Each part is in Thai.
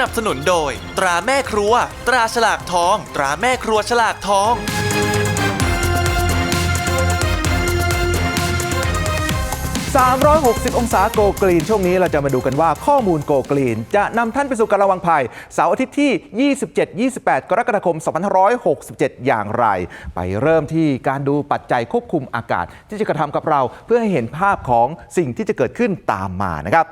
นับสนุนโดย ตราแม่ครัว ตราฉลากทอง ตราแม่ครัวฉลากทอง 360 องศาโกกรีน ช่วงนี้เราจะมาดูกันว่าข้อมูลโกกรีน จะนำท่านไปสู่การระวังภัยเสาร์อาทิตย์ที่ 27-28 กรกฎาคม 2567 อย่างไร ไปเริ่มที่การดูปัจจัยควบคุมอากาศ ที่จะกระทำกับเราเพื่อให้เห็นภาพของสิ่งที่จะเกิดขึ้นตามมานะครับ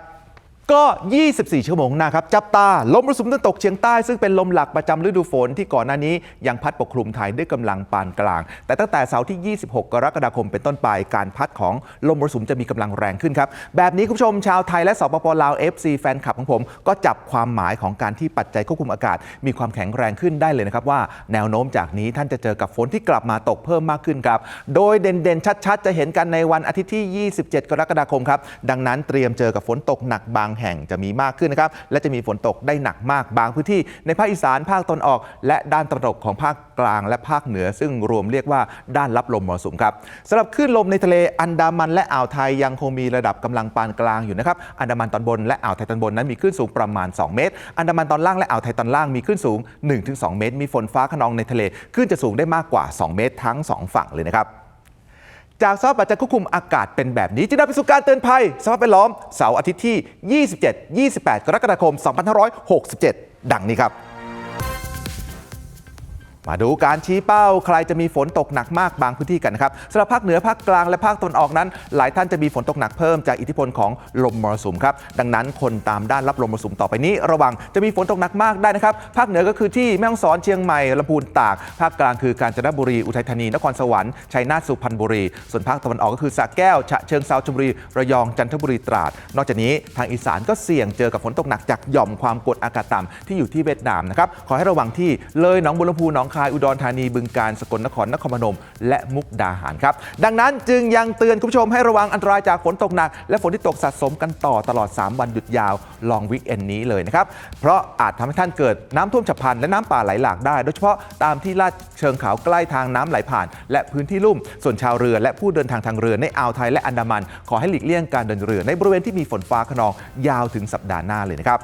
ก็ 24 ชั่วโมงหนะครับ จับตา ลมมรสุมตะวันตกเฉียงใต้ ซึ่งเป็นลมหลักประจำฤดูฝนที่ก่อนหน้านี้ยังพัดปกคลุมไทยด้วยกำลังปานกลาง แต่ตั้งแต่เสาร์ที่ 26 กรกฎาคมเป็นต้นไป การพัดของลมมรสุมจะมีกำลังแรงขึ้นครับ แบบนี้คุณผู้ชมชาวไทยและสปปลาว FC แฟนคลับของผม ก็จับความหมายของการที่ปัจจัยควบคุมอากาศ มีความแข็งแรงขึ้นได้เลยนะครับว่าแนวโน้มจากนี้ท่านจะเจอกับฝนที่กลับมาตกเพิ่มมากขึ้นครับ โดยเด่นๆชัด ๆ จะเห็นกันในวันอาทิตย์ที่ 27 กรกฎาคมครับ ดังนั้นเตรียมเจอกับฝนตกหนักบางแห่งจะมีมากขึ้นนะครับ และจะมีฝนตกได้หนักมากบางพื้นที่ ในภาคอีสานภาคตอนออก และด้านตะวันตกของภาคกลางและภาคเหนือ ซึ่งรวมเรียกว่าด้านรับลมมรสุมครับสำหรับคลื่นลมในทะเลอันดามันและอ่าวไทยยังคงมีระดับกำลังปานกลางอยู่นะครับอันดามันตอนบนและอ่าวไทยตอนบนนั้นมีคลื่นสูงประมาณ 2 เมตร อันดามันตอนล่างและอ่าวไทยตอนล่างมีคลื่นสูง 1-2 เมตร มีฝนฟ้าขนองในทะเลคลื่นจะสูงได้มากกว่า 2 เมตรทั้งสองฝั่งเลยนะครับ จากสภาพปัจจัยควบคุมอากาศเป็นแบบนี้จึงนำไปสู่การเตือนภัยสภาพแวดล้อมเสาร์อาทิตย์ที่ 27 28 กรกฎาคม 2567 ดังนี้ครับ มาดูการชี้เป้าใครจะมีฝนตกหนักมากบางพื้นที่กันนะครับสำหรับภาคเหนือภาคกลางและภาคตะวันออกนั้น หลายท่านจะมีฝนตกหนักเพิ่มจากอิทธิพลของลมมรสุมครับดังนั้นคนตามด้านรับลมมรสุมต่อไปนี้ ระวังจะมีฝนตกหนักมากได้นะครับภาคเหนือก็คือที่แม่ฮ่องสอนเชียงใหม่ลำพูนตาก ภาคกลางคือกาญจนบุรีอุทัยธานีนครสวรรค์ชัยนาทสุพรรณบุรี ส่วนภาคตะวันออกก็คือสระแก้วฉะเชิงเซาชลบุรีระยองจันทบุรีตราด นอกจากนี้ทางอีสานก็เสี่ยงเจอกับฝนตกหนักจากหย่อมความกดอากาศต่ำที่อยู่ที่เวียดนามนะครับขอให้ระวังที่เลยหนองบัวลำพูหนองคายอุดรธานีบึงกาฬสกลนครนครพนม และมุกดาหารครับ ดังนั้นจึงยังเตือนคุณผู้ชมให้ระวังอันตรายจากฝนตกหนัก และฝนที่ตกสะสมกันต่อตลอด 3 วันหยุดยาวลองวิกเอนนี้เลยนะครับ เพราะอาจทำให้ท่านเกิดน้ำท่วมฉับพลันและน้ำป่าไหลหลากได้ โดยเฉพาะตามที่ลาดเชิงเขาใกล้ทางน้ำไหลผ่าน และพื้นที่ลุ่ม ส่วนชาวเรือและผู้เดินทางทางเรือในอ่าวไทยและอันดามัน ขอให้หลีกเลี่ยงการเดินเรือในบริเวณที่มีฝนฟ้าขนองยาวถึงสัปดาห์หน้าเลยนะครับ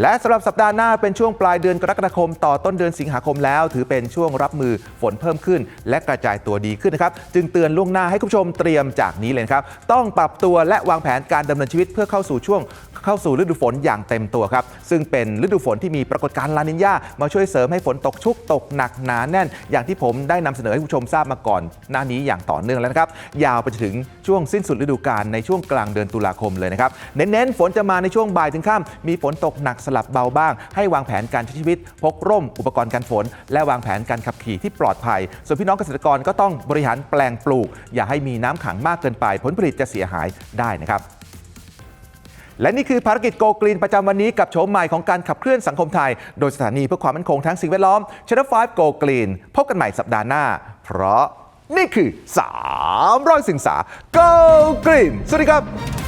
และสำหรับสัปดาห์หน้าเป็นช่วงปลายเดือนกรกฎาคม ต่อต้นเดือนสิงหาคมแล้ว ถือเป็นช่วงรับมือฝนเพิ่มขึ้น และกระจายตัวดีขึ้นนะครับ จึงเตือนล่วงหน้าให้คุณผู้ชมเตรียมจากนี้เลยครับ ต้องปรับตัวและวางแผนการดำเนินชีวิตเพื่อเข้าสู่ช่วงเข้าสู่ฤดูฝนอย่างเต็มตัวครับ ซึ่งเป็นฤดูฝนที่มีปรากฏการณ์ลานิญญามาช่วยเสริมให้ฝนตกชุกตกหนักหนาแน่น อย่างที่ผมได้นำเสนอให้ผู้ชมทราบมาก่อน หน้านี้อย่างต่อเนื่องแล้วนะครับ ยาวไปจนถึงช่วงสิ้นสุดฤดูกาลในช่วงกลางเดือนตุลาคมเลยนะครับ เน้นๆ ฝนจะมาในช่วงบ่ายถึงค่ำมีฝนตกหนักสลับเบาบ้าง ให้วางแผนการใช้ชีวิต พกร่ม อุปกรณ์กันฝน และวางแผนการขับขี่ที่ปลอดภัย ส่วนพี่น้องเกษตรกรก็ต้องบริหารแปลงปลูก อย่าให้มีน้ำขังมากเกินไป ผลผลิตจะเสียหายได้นะครับและนี่คือภารกิจโกกรีนประจำวันนี้กับโฉมใหม่ของการขับเคลื่อนสังคมไทย โดยสถานีเพื่อความมั่นคงทั้งสิ่งแวดล้อม Channel 5 Go Green พบกันใหม่สัปดาห์หน้า เพราะนี่คือ 300 สิงสา Go Green สวัสดีครับ